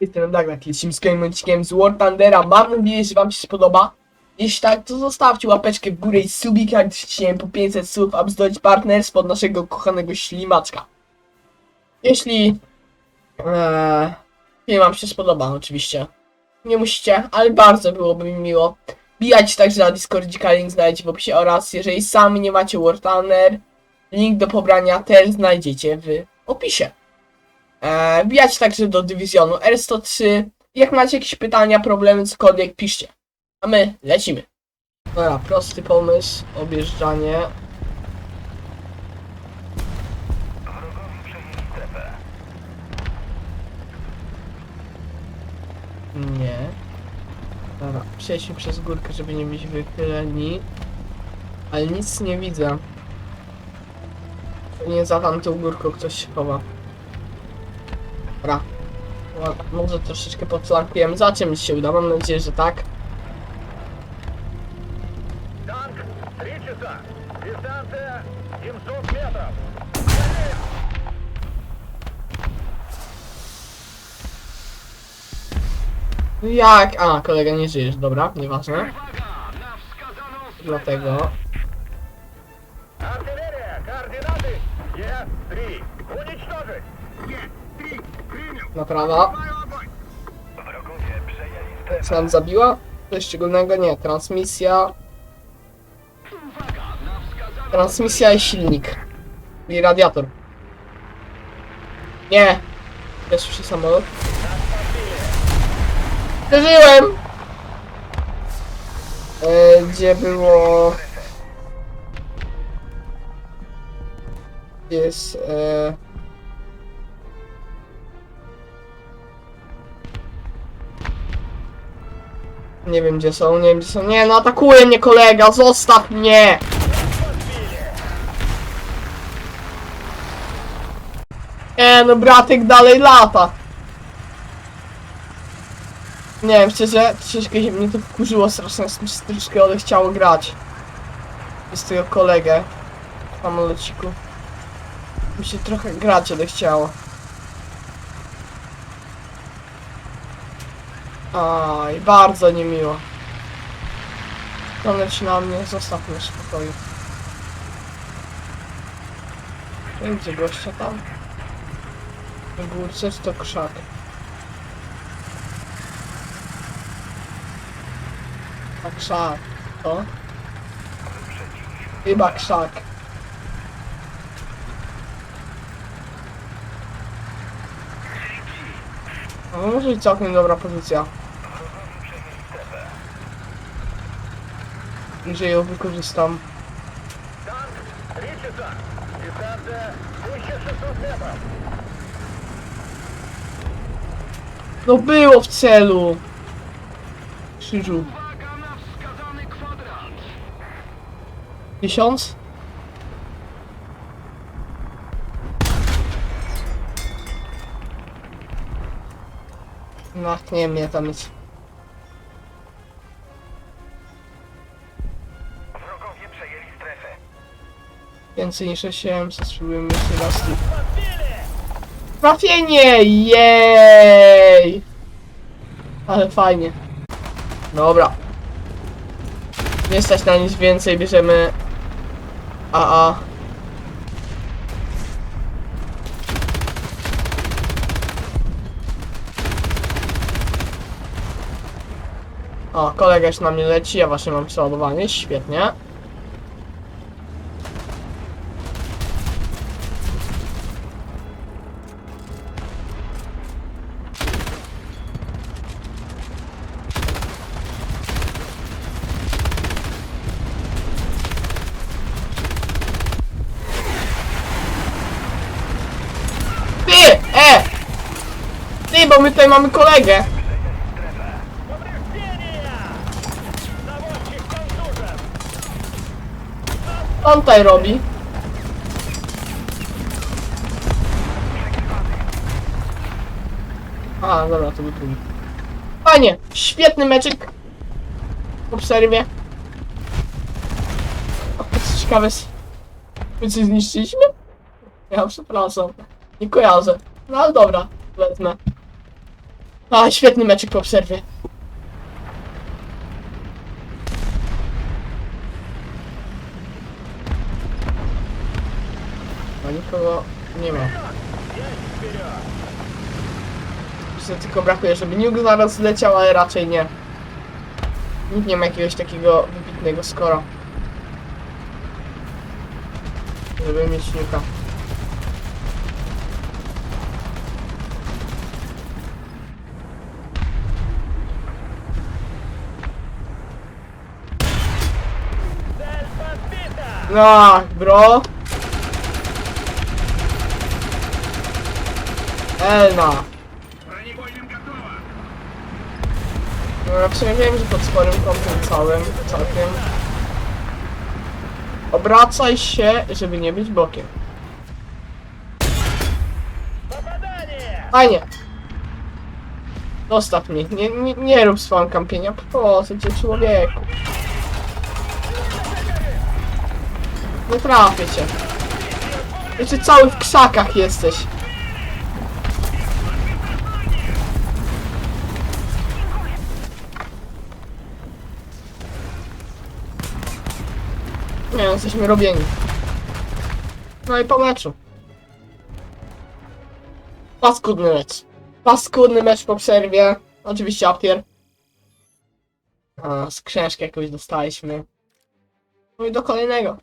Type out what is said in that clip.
Jestem Dagnak, lecimy z kolejnym z War Thundera. Mam nadzieję, że wam się spodoba. Jeśli tak, to zostawcie łapeczkę w górę i subik, jak dzisiaj po 500 słów, aby zdobyć partnerstwo od naszego kochanego ślimaczka. Jeśli ee, film wam się spodoba, oczywiście. Nie musicie, ale bardzo byłoby mi miło. Bijajcie także na Discordzika, link znajdziecie w opisie oraz jeżeli sami nie macie War Thunder, link do pobrania też znajdziecie w opisie. E, wbijać także do dywizjonu R103. Jak macie jakieś pytania, problemy, cokolwiek, piszcie. A my lecimy. Dobra, prosty pomysł, objeżdżanie. Nie. Dobra, przejdźmy przez górkę, żeby nie być wychyleni. Ale nic nie widzę. Nie za tamtą górką ktoś się chowa. Dobra. Ła- Może troszeczkę podflankujemy. Zobaczymy, czy się uda. Mam nadzieję, że tak. Танк, три часа. Дистанция 700 метров. Jak? A, kolega, nie żyjesz. Dobra, nieważne. Dlatego. Артиллерия, координаты. Е-3. Уничтожить. Е-3. Naprawa. Co nam zabiła? Coś szczególnego? Nie. Transmisja. Transmisja i silnik. I radiator. Nie. Ja słyszę samolot. Przeżyłem! E, gdzie było... Jest... E... Nie wiem gdzie są, nie wiem gdzie są. Nie no atakuje mnie kolega, zostaw mnie! E no bratek dalej lata. Nie wiem, szczerze, troszeczkę się mnie to wkurzyło strasznie z troszeczkę ale chciało grać. Z tego kolegę. w Samolociku. Mi się trochę grać odechciało. Aj, bardzo niemiło. To leci na mnie, zostaw mnie w spokoju. Gdzie gościa tam? Na górce czy to krzak? A krzak, to? Chyba krzak. No, no może być całkiem dobra pozycja. Gdzie ją wykorzystam? No było w celu! Krzyżu. Tysiąc? No, nie wiem, ile tam jest. Wrogowie przejęli strefę. Więcej niż 800, spróbujemy jeszcze raz. Trafienie! Jej! Ale fajnie. Dobra. Nie stać na nic więcej, bierzemy AA. O, kolega już na mnie leci, ja właśnie mam przeładowanie, świetnie. Ty! E! Ty, bo my tutaj mamy kolegę. On tutaj robi? A, dobra, to był drugi. Fajnie, świetny meczyk. Po przerwie. O, co ciekawe, s- my coś zniszczyliśmy? Ja przepraszam, nie kojarzę. No ale dobra, wezmę. A, świetny meczek po przerwie. Nikogo nie ma. Jeszcze tylko brakuje, żeby Nuke zaraz leciał, ale raczej nie. Nikt nie ma jakiegoś takiego wybitnego skora. Żeby mieć Nuka. No, bro. Elna. No, w sumie wiem, że pod sporym kątem całym, całkiem. Obracaj się, żeby nie być bokiem. Fajnie. Dostaw mnie. Nie, nie, nie rób spam kampienia. Proszę cię, człowieku. Nie trafię cię. Jeszcze cały w krzakach jesteś. Nie, jesteśmy robieni. No i po meczu. Paskudny mecz. Paskudny mecz po przerwie. Oczywiście Aptier. A, z książki jakąś dostaliśmy. No i do kolejnego.